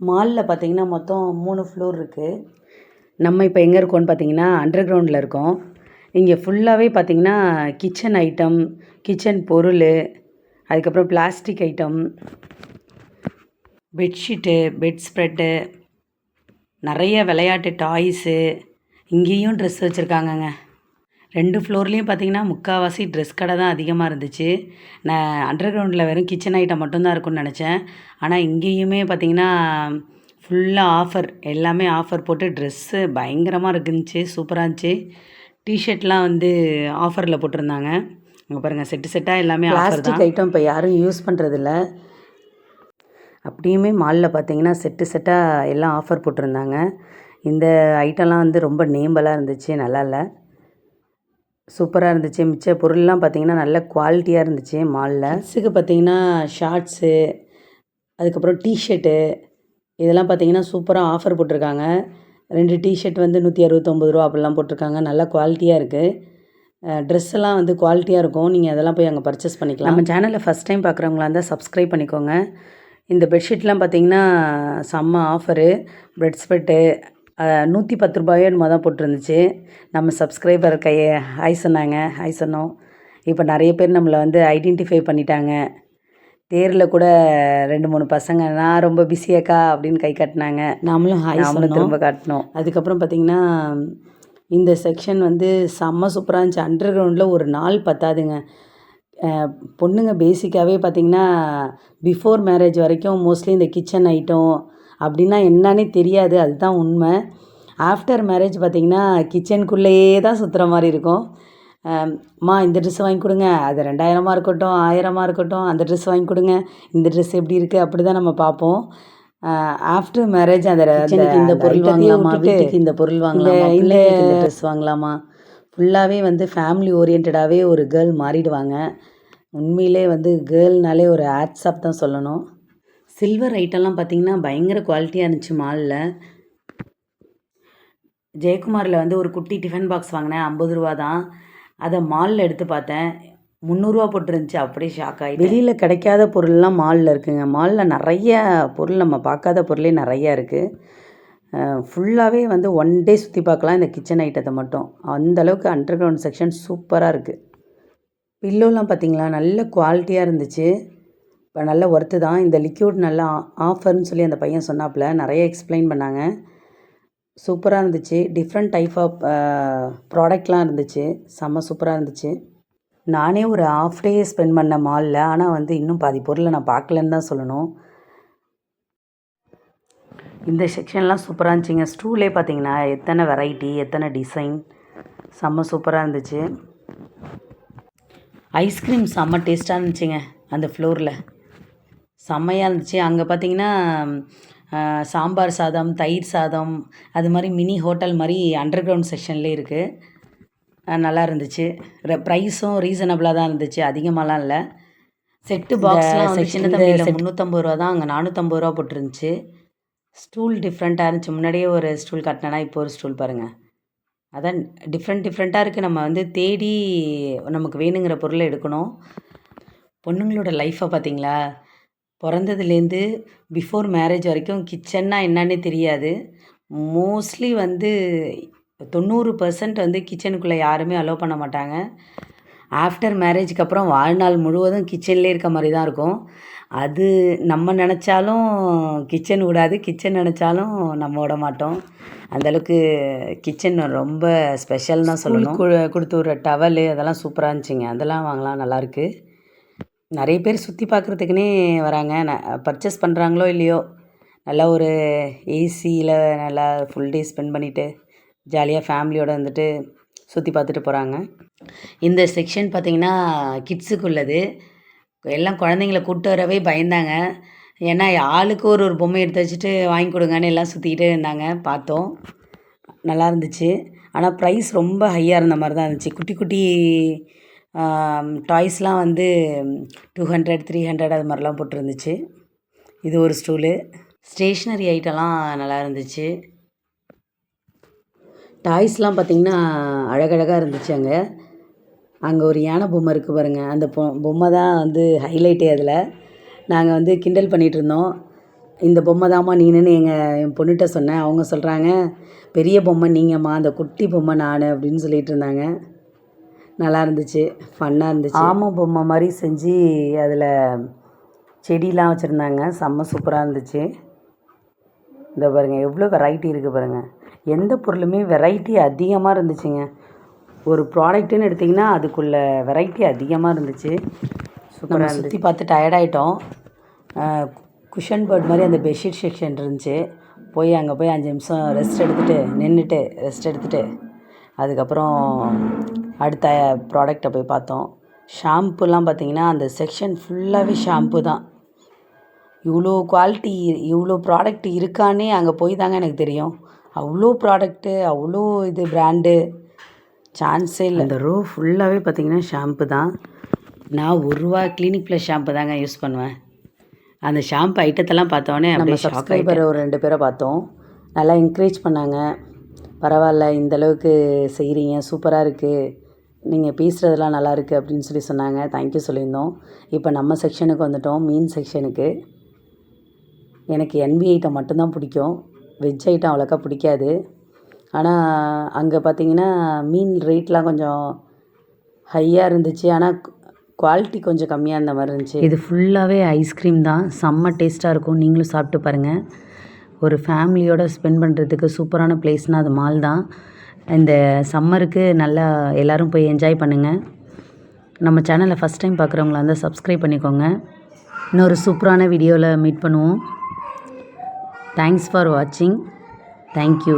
மாலில் பார்த்தீங்கன்னா மொத்தம் மூணு ஃப்ளோர் இருக்குது நம்ம இப்போ எங்கே இருக்கோம்னு பார்த்தீங்கன்னா அண்டர் கிரவுண்டில் இருக்கோம். இங்கே ஃபுல்லாகவே பார்த்தீங்கன்னா கிச்சன் ஐட்டம் கிச்சன் பொருள் அதுக்கப்புறம் plastic item bedsheet bed spread நிறைய விளையாட்டு டாய்ஸு இங்கேயும் ட்ரெஸ் வச்சுருக்காங்கங்க. ரெண்டு ஃப்ளோர்லேயும் பார்த்தீங்கன்னா முக்கால்வாசி ட்ரெஸ் கடை தான் அதிகமாக இருந்துச்சு. நான் அண்டர் கிரவுண்டில் வெறும் கிச்சன் ஐட்டம் மட்டும்தான் இருக்கும்னு நினச்சேன். ஆனால் இங்கேயுமே பார்த்தீங்கன்னா ஃபுல்லாக ஆஃபர் எல்லாமே ஆஃபர் போட்டு ட்ரெஸ்ஸு பயங்கரமாக இருந்துச்சு சூப்பராக இருந்துச்சு. டிஷர்ட்லாம் வந்து ஆஃபரில் போட்டிருந்தாங்க. அங்கே பாருங்கள் செட்டு செட்டாக எல்லாமே பிளாஸ்டிக் ஐட்டம் இப்போ யாரும் யூஸ் பண்ணுறதில்ல அப்படியுமே மாலில் பார்த்தீங்கன்னா செட்டு செட்டாக எல்லாம் ஆஃபர் போட்டிருந்தாங்க. இந்த ஐட்டம்லாம் வந்து ரொம்ப நேம்பலாக இருந்துச்சு நல்லா இல்லை. சூப்பராக இருந்துச்சு. மிச்ச பொருள்லாம் பார்த்தீங்கன்னா நல்ல குவாலிட்டியாக இருந்துச்சு மாலில் கிட்ஸுக்கு பார்த்தீங்கன்னா ஷார்ட்ஸு அதுக்கப்புறம் டிஷர்ட்டு இதெல்லாம் பார்த்தீங்கன்னா சூப்பராக ஆஃபர் போட்டிருக்காங்க. ரெண்டு டிஷர்ட் வந்து நூற்றி அறுபத்தொம்பது ரூபா அப்படிலாம் போட்டிருக்காங்க. நல்ல குவாலிட்டியாக இருக்குது ட்ரெஸ் எல்லாம் வந்து குவாலிட்டியாக இருக்கும். நீங்கள் அதெல்லாம் போய் அங்கே பர்ச்சேஸ் பண்ணிக்கலாம். நம்ம சேனலில் ஃபஸ்ட் டைம் பார்க்குறவங்களா இருந்தால் சப்ஸ்கிரைப் பண்ணிக்கோங்க. இந்த பெட்ஷீட்லாம் பார்த்தீங்கன்னா செம்ம ஆஃபரு பெட் ஸ்பெட்டு நூற்றி பத்து ரூபாயோ என்னமோ தான் போட்டிருந்துச்சு. நம்ம சப்ஸ்கிரைபர் கையை ஹாய் சொன்னாங்க. ஹாய் சொன்னோம். இப்போ நிறைய பேர் நம்மளை வந்து ஐடென்டிஃபை பண்ணிட்டாங்க. தேரில் கூட ரெண்டு மூணு பசங்க நான் ரொம்ப பிஸியாக்கா அப்படின்னு கை காட்டினாங்க. நாமளும் ஹாய் நாமளும் திரும்ப காட்டினோம். அதுக்கப்புறம் பார்த்திங்கன்னா இந்த செக்ஷன் வந்து செம்ம சூப்பராக இருந்துச்சு. அண்டர் கிரவுண்டில் ஒரு நாள் பத்தாதுங்க. பொண்ணுங்க பேசிக்காகவே பார்த்திங்கன்னா பிஃபோர் மேரேஜ் வரைக்கும் மோஸ்ட்லி இந்த கிச்சன் ஐட்டம் அப்படின்னா என்னன்னே தெரியாது அதுதான் உண்மை. ஆஃப்டர் மேரேஜ் பார்த்திங்கன்னா கிச்சனுக்குள்ளேயே தான் சுற்றுற மாதிரி இருக்கும். அம்மா இந்த ட்ரெஸ் வாங்கி கொடுங்க. அது ரெண்டாயிரமா இருக்கட்டும் ஆயிரமா இருக்கட்டும் அந்த ட்ரெஸ் வாங்கி கொடுங்க. இந்த ட்ரெஸ் எப்படி இருக்குது அப்படி தான் நம்ம பார்ப்போம். ஆஃப்டர் மேரேஜ் அந்த இந்த பொருள் வாங்கலாமா? வீட்டுக்கு இந்த பொருள் வாங்கலாமா? இந்த ட்ரெஸ் வாங்கலாமா? ஃபுல்லாகவே வந்து ஃபேமிலி ஓரியன்டாகவே ஒரு கேர்ள் மாறிடுவாங்க. உண்மையிலே வந்து கேர்ள்னாலே ஒரு ஆட்ஸ்அப் தான் சொல்லணும். சில்வர் ஐட்டம்லாம் பார்த்திங்கன்னா பயங்கர குவாலிட்டியாக இருந்துச்சு மாலில் ஜெயக்குமாரில் வந்து ஒரு குட்டி டிஃபன் பாக்ஸ் வாங்கினேன் ஐம்பது ரூபா தான் அதை மாலில் எடுத்து பார்த்தேன். முந்நூறுரூவா போட்டுருந்துச்சு அப்படியே ஷாக் ஆகி வெளியில் கிடைக்காத பொருள்லாம் மாலில் இருக்குங்க. மாலில் நிறைய பொருள் நம்ம பார்க்காத பொருளே நிறையா இருக்குது ஃபுல்லாகவே வந்து ஒன் டே சுற்றி பார்க்கலாம் இந்த கிச்சன் ஐட்டத்தை மட்டும். அந்த அளவுக்கு அண்டர் கிரவுண்ட் செக்ஷன் சூப்பராக இருக்குது பில்லோலாம் பார்த்தீங்களா நல்ல குவாலிட்டியாக இருந்துச்சு. இப்போ நல்ல ஒர்த்து தான். இந்த லிக்யூட் நல்லா ஆஃபர்னு சொல்லி அந்த பையன் சொன்னாப்புல நிறைய எக்ஸ்பிளைன் பண்ணாங்க. சூப்பராக இருந்துச்சு. டிஃப்ரெண்ட் டைப் ஆஃப் ப்ராடக்ட்லாம் இருந்துச்சு. செம்ம சூப்பராக இருந்துச்சு. நானே ஒரு ஆஃப் டே ஸ்பெண்ட் பண்ண மாலில் ஆனால் வந்து இன்னும் பாதி பொருளை நான் பார்க்கலன்னு தான் சொல்லணும். இந்த செக்ஷன்லாம் சூப்பராக இருந்துச்சுங்க. ஸ்டூலே பார்த்தீங்கன்னா எத்தனை வெரைட்டி எத்தனை டிசைன் செம்ம சூப்பராக இருந்துச்சு. ஐஸ்கிரீம் செம்ம டேஸ்ட்டாக இருந்துச்சுங்க அந்த ஃப்ளோரில் செம்மையாக இருந்துச்சு. அங்கே பார்த்தீங்கன்னா சாம்பார் சாதம் தயிர் சாதம் அது மாதிரி மினி ஹோட்டல் மாதிரி அண்டர் கிரவுண்ட் செக்ஷன்லேயே இருக்குது நல்லா இருந்துச்சு. ப்ரைஸும் ரீசனபிளாக தான் இருந்துச்சு. அதிகமாகலாம் இல்லை. செட்டு பாக்ஸ்லாம் செக்ஷன் முந்நூற்றம்பது ரூபா தான். அங்கே நானூற்றம்பது ரூபா போட்டுருந்துச்சு. ஸ்டூல் டிஃப்ரெண்ட்டாக இருந்துச்சு. முன்னாடியே ஒரு ஸ்டூல் கட்டினேன்னா இப்போ ஒரு ஸ்டூல் பாருங்கள் அதான் டிஃப்ரெண்ட் டிஃப்ரெண்ட்டாக இருக்குது நம்ம வந்து தேடி நமக்கு வேணுங்கிற பொருளை எடுக்கணும். பொண்ணுங்களோட லைஃப்பை பார்த்தீங்களா பிறந்ததுலேருந்து பிஃபோர் மேரேஜ் வரைக்கும் கிச்சன்னா என்னன்னே தெரியாது. மோஸ்ட்லி வந்து தொண்ணூறு பர்சன்ட் வந்து கிச்சனுக்குள்ளே யாருமே அலோவ் பண்ண மாட்டாங்க. ஆஃப்டர் மேரேஜ்க்கு அப்புறம் வாழ்நாள் முழுவதும் கிச்சன்லேயே இருக்க மாதிரி தான் இருக்கும். அது நம்ம நினச்சாலும் கிச்சன் விடாது கிச்சன் நினச்சாலும் நம்ம விட மாட்டோம். அந்தளவுக்கு கிச்சன் ரொம்ப ஸ்பெஷல் தான் சொல்லணும். கொடுத்து விட்ற டவலு அதெல்லாம் சூப்பராக இருந்துச்சுங்க. அதெல்லாம் வாங்கலாம் நல்லாயிருக்கு நிறைய பேர் சுற்றி பார்க்குறதுக்குனே வராங்க. ந பர்ச்சேஸ் பண்ணுறாங்களோ இல்லையோ நல்லா ஒரு ஏசியில் நல்லா ஃபுல் டே ஸ்பெண்ட் பண்ணிவிட்டு ஜாலியாக ஃபேமிலியோடு வந்துட்டு சுற்றி பார்த்துட்டு போகிறாங்க இந்த செக்ஷன் பார்த்திங்கன்னா கிட்ஸுக்கு உள்ளது எல்லாம் குழந்தைங்கள கூப்பிட்டு வரவே பயந்தாங்க. ஏன்னா ஆளுக்கு ஒரு ஒரு பொம்மை எடுத்து வச்சுட்டு வாங்கி கொடுங்கன்னு எல்லாம் சுற்றிக்கிட்டே இருந்தாங்க. பார்த்தோம். நல்லா இருந்துச்சு. ஆனால் ப்ரைஸ் ரொம்ப ஹையாக இருந்த மாதிரி தான் இருந்துச்சு. குட்டி குட்டி டாய்ஸ்லாம் வந்து டூ ஹண்ட்ரட் த்ரீ ஹண்ட்ரட் அது மாதிரிலாம் போட்டிருந்துச்சு. இது ஒரு ஸ்டூலு ஸ்டேஷ்னரி ஐட்டம்லாம் நல்லா இருந்துச்சு டாய்ஸ்லாம் பார்த்திங்கன்னா அழகழகாக இருந்துச்சு அங்கே. அங்கே ஒரு யானை பொம்மை இருக்குது பாருங்கள் அந்த பொ பொம்மை தான் வந்து ஹைலைட்டே அதில். நாங்கள் வந்து கிண்டல் பண்ணிகிட்டு இருந்தோம். இந்த பொம்மை தாம்மா நீனுன்னு எங்கள் என் பொண்ணுகிட்ட சொன்னேன். அவங்க சொல்கிறாங்க பெரிய பொம்மை நீங்கம்மா அந்த குட்டி பொம்மை நான் அப்படின்னு சொல்லிகிட்டு இருந்தாங்க. நல்லா இருந்துச்சு ஃபன்னாக இருந்துச்சு. ஆமை பொம்மை மாதிரி செஞ்சு அதில் செடிலாம் வச்சுருந்தாங்க. செம்ம சூப்பராக இருந்துச்சு. இந்த பாருங்கள் எவ்வளோ வெரைட்டி இருக்குது பாருங்கள் எந்த பொருளுமே வெரைட்டி அதிகமாக இருந்துச்சுங்க. ஒரு ப்ராடக்ட்டுன்னு எடுத்திங்கன்னா அதுக்குள்ள வெரைட்டி அதிகமாக இருந்துச்சு. சூப்பராக சுற்றி பார்த்து டயர்டாயிட்டோம் குஷன் பேர்ட் மாதிரி அந்த பெட்ஷீட் செக்ஷன் இருந்துச்சு. போய் அங்கே போய் அஞ்சு நிமிஷம் ரெஸ்ட் எடுத்துகிட்டு நின்றுட்டு ரெஸ்ட் எடுத்துகிட்டு அதுக்கப்புறம் அடுத்த ப்ராடக்டை போய் பார்த்தோம். ஷாம்புலாம் பார்த்தீங்கன்னா அந்த செக்ஷன் ஃபுல்லாகவே ஷாம்பு தான். இவ்வளோ குவாலிட்டி இவ்வளோ ப்ராடக்ட் இருக்கான்னே அங்கே போய் தாங்க எனக்கு தெரியும். அவ்வளோ ப்ராடக்ட்டு அவ்வளோ இது பிராண்டு சான்ஸே இல்லை. அந்த ரோ ஃபுல்லாகவே பார்த்தீங்கன்னா ஷாம்பு தான். நான் ஒரு ரூபா கிளினிக் ப்ளஸ் ஷாம்பு தாங்க யூஸ் பண்ணுவேன். அந்த ஷாம்பு ஐட்டத்தெல்லாம் பார்த்தோன்னே நம்ம சப்ஸ்கிரைபர் ஒரு ரெண்டு பேரை பார்த்தோம். நல்லா என்கரேஜ் பண்ணாங்க. பரவாயில்ல இந்த அளவுக்கு செய்கிறீங்க சூப்பராக இருக்குது நீங்கள் பேசுகிறதெல்லாம் நல்லா இருக்குது அப்படின்னு சொல்லி சொன்னாங்க. தேங்க்யூ சொல்லியிருந்தோம். இப்போ நம்ம செக்ஷனுக்கு வந்துட்டோம். மீன் செக்ஷனுக்கு எனக்கு என்வி ஐட்டம் மட்டும்தான் பிடிக்கும். வெஜ் ஐட்டம் அவ்வளோக்கா பிடிக்காது. ஆனால் அங்கே பார்த்தீங்கன்னா மீன் ரேட்லாம் கொஞ்சம் ஹையாக இருந்துச்சு. ஆனால் குவாலிட்டி கொஞ்சம் கம்மியாக இருந்த மாதிரி இருந்துச்சு. இது ஃபுல்லாகவே ஐஸ்கிரீம் தான். செம்ம டேஸ்ட்டாக இருக்கும். நீங்களும் சாப்பிட்டு பாருங்கள் ஒரு ஃபேமிலியோடு ஸ்பெண்ட் பண்ணுறதுக்கு சூப்பரான பிளேஸ்னால் அது மால் தான். இந்த சம்மருக்கு நல்லா எல்லோரும் போய் என்ஜாய் பண்ணுங்கள் நம்ம சேனலை ஃபஸ்ட் டைம் பார்க்குறவங்களா இருந்தால் சப்ஸ்கிரைப் பண்ணிக்கோங்க. இன்னொரு சூப்பரான வீடியோவில் மீட் பண்ணுவோம். தேங்க்ஸ் ஃபார் வாட்சிங் தேங்க்யூ